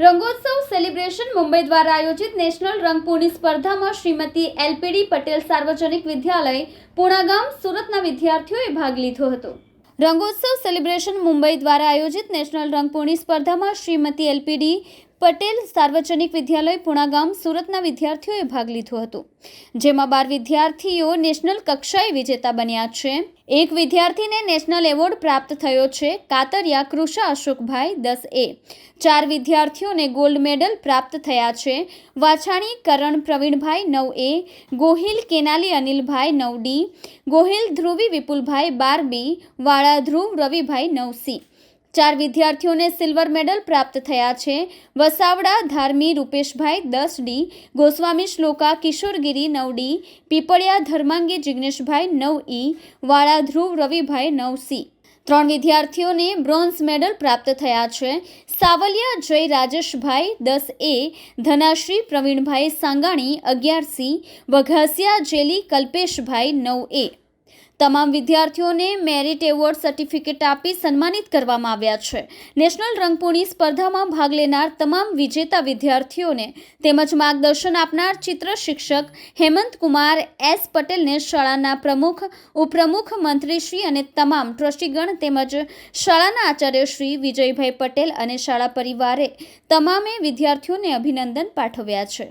રંગોત્સવ celebration Mumbai દ્વારા આયોજિત national રંગપૂર્ણિ સ્પર્ધામાં શ્રીમતી એલપીડી પટેલ સાર્વજનિક વિદ્યાલય, પૂણાગામ, સુરતના વિદ્યાર્થીઓએ ભાગ લીધો હતો. રંગોત્સવ સેલિબ્રેશન મુંબઈ દ્વારા આયોજિત નેશનલ રંગપૂર્ણિ સ્પર્ધામાં શ્રીમતી એલપીડી પટેલ સાર્વજનિક વિદ્યાલય પુણાગામ સુરતના વિદ્યાર્થીઓએ ભાગ લીધો હતો, જેમાં બાર વિદ્યાર્થીઓ નેશનલ કક્ષાએ વિજેતા બન્યા છે. એક વિદ્યાર્થીને નેશનલ એવોર્ડ પ્રાપ્ત થયો છે, કાતરિયા કૃષા અશોકભાઈ, દસ એ. ચાર વિદ્યાર્થીઓને ગોલ્ડ મેડલ પ્રાપ્ત થયા છે, વાછાણી કરણ પ્રવીણભાઈ, નવ એ. ગોહિલ કેનાલી અનિલભાઈ, નવ ડી. ગોહિલ ધ્રુવી વિપુલભાઈ, બાર બી. વાળા ધ્રુવ રવિભાઈ, નવ સી. ચાર વિદ્યાર્થીઓને સિલ્વર મેડલ પ્રાપ્ત થયા છે. વસાવડા ધાર્મી રૂપેશભાઈ દસ ડી, ગોસ્વામી શ્લોકા કિશોરગીરી નવ ડી, પીપળિયા ધર્માંગી જિગ્નેશભાઈ નવ ઈ વાળા ધ્રુવ રવિભાઈ નવ સી. ત્રણ વિદ્યાર્થીઓને બ્રોન્ઝ મેડલ પ્રાપ્ત થયા છે. સાવલિયા જય રાજેશભાઈ દસ એ, ધનાશ્રી પ્રવીણભાઈ સાંગાણી અગિયાર સી, વઘાસિયા જેલી કલ્પેશભાઈ નવ એ. તમામ વિદ્યાર્થીઓને મેરિટ એવોર્ડ સર્ટિફિકેટ આપી સન્માનિત કરવામાં આવ્યા છે. નેશનલ રંગપૂર્ણિ સ્પર્ધામાં ભાગ લેનાર તમામ વિજેતા વિદ્યાર્થીઓને તેમજ માર્ગદર્શન આપનાર ચિત્ર શિક્ષક હેમંત કુમાર એસ પટેલને શાળાના પ્રમુખ, ઉપપ્રમુખ મંત્રીશ્રી અને તમામ ટ્રસ્ટીગણ તેમજ શાળાના આચાર્યશ્રી વિજયભાઈ પટેલ અને શાળા પરિવારે તમામે વિદ્યાર્થીઓને અભિનંદન પાઠવ્યા છે.